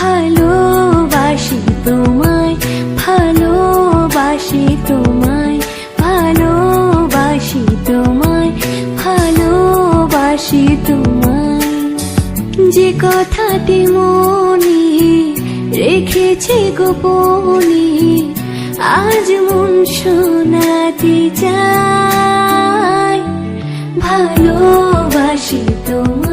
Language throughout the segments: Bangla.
ভালোবাসি তোমায় ভালোবাসি তোমায় ভালোবাসি তোমায় ভালোবাসি তোমায়। যে কথাটি মনে রেখেছে গোপনে, আজ মন শোনাতে চাই ভালোবাসি তোমায়।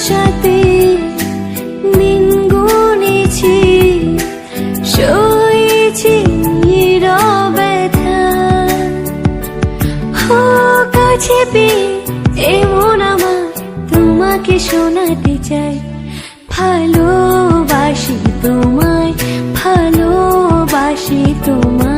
আশাতে দিন গুনেছি, সয়েছি ব্যথা। ও কাছে পেয়ে এমন আমার তোমাকে শোনাতে চাই। ভালোবাসি তোমায় ভালোবাসি তোমায়।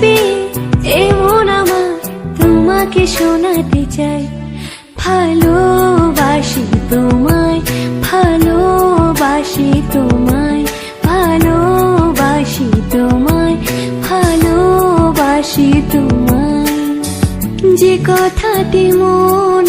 পেয়ে এমন আমার তোমাকে শোনাতে চাই। ভালোবাসি তোমায় ভালোবাসি তোমায় ভালোবাসি তোমায় ভালোবাসি তোমায়। যে কথাটি মন